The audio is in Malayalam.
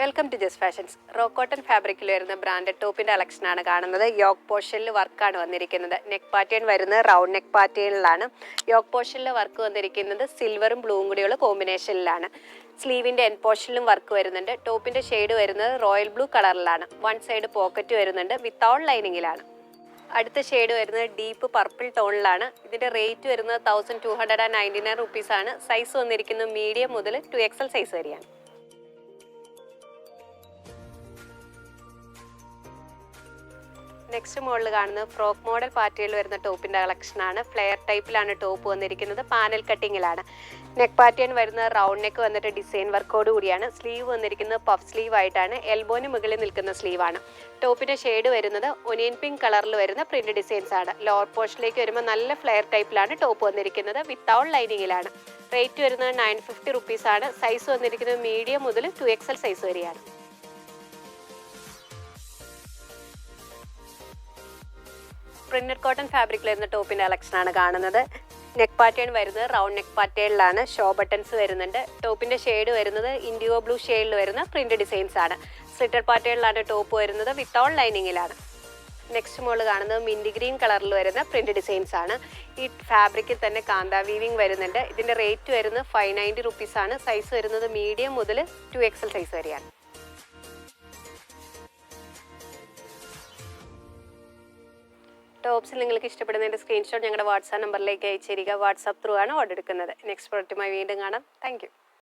Welcome to Jas fashions raw cotton ഫാബ്രിക്കിൽ വരുന്ന ബ്രാൻഡഡ് ടോപ്പിന്റെ കളക്ഷനാണ് കാണുന്നത്. യോഗ് പോർഷനിൽ വർക്കാണ് വന്നിരിക്കുന്നത്. നെക്ക് പാറ്റേൺ വരുന്നത് റൗണ്ട് നെക്ക് പാറ്റേണിലാണ് യോഗ് പോർഷനിൽ വർക്ക് വന്നിരിക്കുന്നത് സിൽവറും ബ്ലൂവും കൂടിയുള്ള കോമ്പിനേഷനിലാണ് സ്ലീവിന്റെ എൻ പോർഷനിലും വർക്ക് വരുന്നുണ്ട്. ടോപ്പിന്റെ ഷെയ്ഡ് വരുന്നത് റോയൽ ബ്ലൂ കളറിലാണ് വൺ സൈഡ് പോക്കറ്റ് വരുന്നുണ്ട്. വിത്തൗട്ട് ലൈനിങ്ങിലാണ് അടുത്ത ഷെയ്ഡ് വരുന്നത് ഡീപ്പ് പർപ്പിൾ ടോണിലാണ് ഇതിന്റെ റേറ്റ് വരുന്നത് thousand two hundred and ninety nine റുപ്പീസാണ് സൈസ് വന്നിരിക്കുന്നത് മീഡിയം മുതൽ ടു എക്സൽ സൈസ് വരെയാണ്. നെക്സ്റ്റ് മോഡൽ കാണുന്നത് ഫ്രോക്ക് മോഡൽ പാറ്റേണിൽ വരുന്ന ടോപ്പിന്റെ കളക്ഷനാണ്. ഫ്ലെയർ ടൈപ്പിലാണ് ടോപ്പ് വന്നിരിക്കുന്നത്. പാനൽ കട്ടിങ്ങിലാണ്. നെക്ക് പാറ്റേൺ വരുന്ന റൗണ്ട് നെക്ക് വന്നിട്ട് ഡിസൈൻ വർക്കോട് കൂടിയാണ്. സ്ലീവ് വന്നിരിക്കുന്നത് പഫ് സ്ലീവ് ആയിട്ടാണ്. എൽബോന് മുകളിൽ നിൽക്കുന്ന സ്ലീവാണ് ടോപ്പിന്റെ ഷെയ്ഡ് വരുന്നത് ഒനിയൻ പിങ്ക് കളറിൽ വരുന്ന പ്രിന്റ് ഡിസൈൻസ് ആണ്. ലോവർ പോർഷനിലേക്ക് വരുമ്പോൾ നല്ല ഫ്ലെയർ ടൈപ്പിലാണ് ടോപ്പ് വന്നിരിക്കുന്നത്. വിത്തൗട്ട് ലൈനിങ്ങിലാണ്. റേറ്റ് വരുന്നത് നയൻ ഫിഫ്റ്റി റുപ്പീസാണ് സൈസ് വന്നിരിക്കുന്നത് മീഡിയം മുതൽ ടു എക്സൽ സൈസ് വരെയാണ്. പ്രിന്റഡ് കോട്ടൺ ഫാബ്രിക്കിൽ വരുന്ന ടോപ്പിന്റെ കളക്ഷൻ ആണ് കാണുന്നത്. നെക്ക് പാറ്റേൺ വരുന്നത് റൗണ്ട് നെക്ക് പാറ്റേണിലാണ്. ഷോ ബട്ടൺസ് വരുന്നുണ്ട്. ടോപ്പിന്റെ ഷെയ്ഡ് വരുന്നത് ഇൻഡിയോ ബ്ലൂ ഷെയ്ഡിൽ വരുന്ന പ്രിന്റ് ഡിസൈൻസ് ആണ്. സ്ലിറ്റഡ് പാറ്റേണിലാണ് ടോപ്പ് വരുന്നത് വിത്തൗട്ട് ലൈനിങ്ങിലാണ്. നെക്സ്റ്റ് മോൾ കാണുന്നത് മിൻഡി ഗ്രീൻ കളറിൽ വരുന്ന പ്രിന്റ് ഡിസൈൻസ് ആണ്. ഈ ഫാബ്രിക്കിൽ തന്നെ കാന്ത വീവിംഗ് വരുന്നുണ്ട്. ഇതിന്റെ റേറ്റ് വരുന്നത് ഫൈവ് നയന്റി റുപ്പീസ് ആണ്. സൈസ് വരുന്നത് മീഡിയം മുതൽ ടു എക്സൽ സൈസ് വരെയാണ്. ടോപ്സിൽ നിങ്ങൾക്ക് ഇഷ്ടപ്പെടുന്നതിന്റെ സ്ക്രീൻഷോട്ട് ഞങ്ങളുടെ വാട്സാപ്പ് നമ്പറിലേക്ക് അയച്ചിരിക്കുക വാട്സാപ്പ് ത്രൂ ആണ് ഓർഡർ എടുക്കുന്നത്. നെക്സ്റ്റ് പ്രോഡക്റ്റുമായി വീണ്ടും കാണാം. താങ്ക്